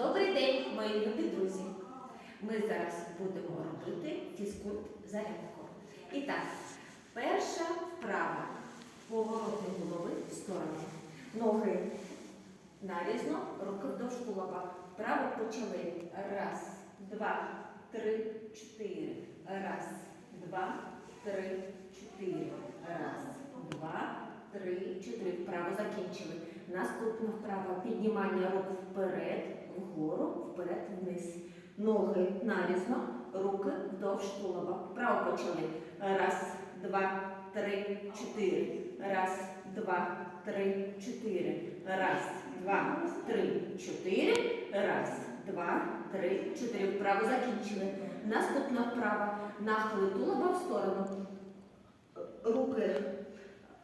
Добрий день, мої любі друзі. Ми зараз будемо робити фізкульт зарядку. І так, перша вправа. Повороти голови в сторону. Ноги нарізно, руки вдовж тулова. Вправо почали. Раз, два, три, чотири. Раз, два, три, чотири. Раз, два, три, чотири. Вправо закінчили. Наступна вправа піднімання рук вперед, вгору, вперед, вниз. Ноги нарізно, руки вдовж тулова. Вправо почали. Раз, два, три, чотири. Раз, два, три, чотири. Раз, два, три, чотири. Раз, два, три, чотири. Вправо закінчили. Наступна вправа. Нахили тулова в сторону. Руки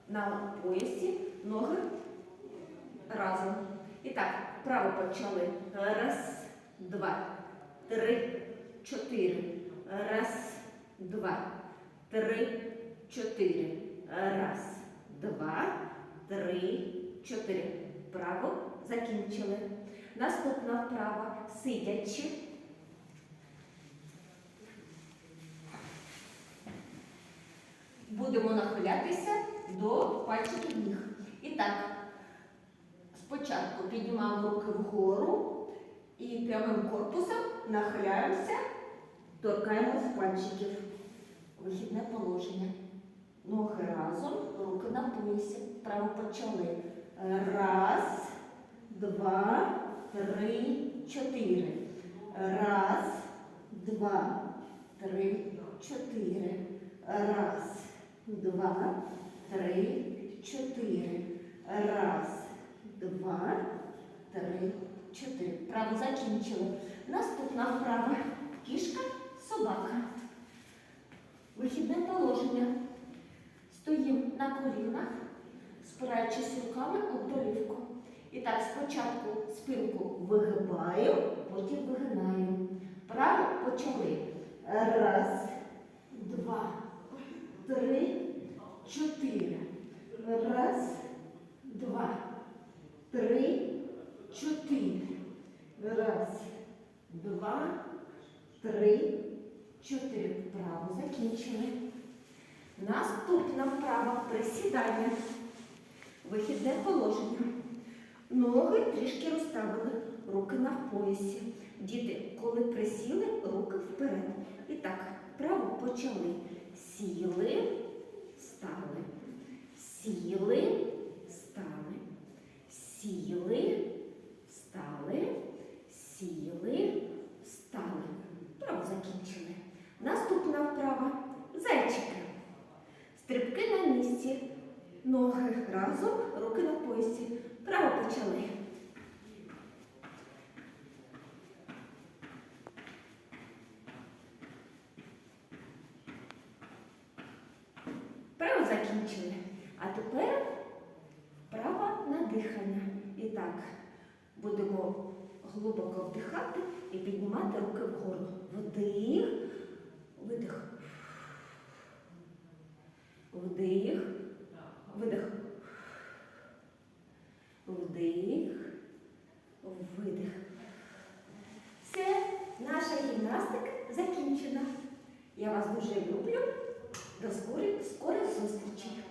на поясі, ноги разом. І так, вправо почали. Раз, два, три, чотири. Раз, два, три, чотири. Раз, два, три, чотири. Вправо закінчили. Наступна вправа сидячи. Будемо нахилятися до пальчиків ніг. І так, спочатку піднімаємо руки вгору і прямим корпусом нахиляємося, торкаємось пальчиків. Вихідне положення. Ноги разом, руки на поясі. Право почали. Раз, два, три, чотири. Раз, два, три, чотири. Раз, два, три, чотири. Раз, чотири. Право закінчили. Наступна вправа. Кішка, собака. Вихідне положення. Стоїмо на колінах, спираючись руками об долівку. І так, спочатку спинку вигибаю, потім вигинаю. Право почали. Раз, два, три, чотири. Раз, два, три, чотири. Раз, два, три, чотири. Вправо закінчили. Наступна вправа присідання. Вихідне положення. Ноги трішки розставили, руки на поясі. Діти, коли присіли, руки вперед. І так, право почали. Сіли, стали. Сіли, стали. Сіли, стали. Сіли, стали. Право закінчили. Наступна вправа зайчики. Стрибки на місці. Ноги разом, руки на поясі. Право почали. Право закінчили. А тепер право на дихання. І так, будемо глибоко вдихати і піднімати руки вгору. Вдих, видих. Вдих, видих. Вдих, видих. Все, наша гімнастика закінчена. Я вас дуже люблю. До скорих, зустрічей.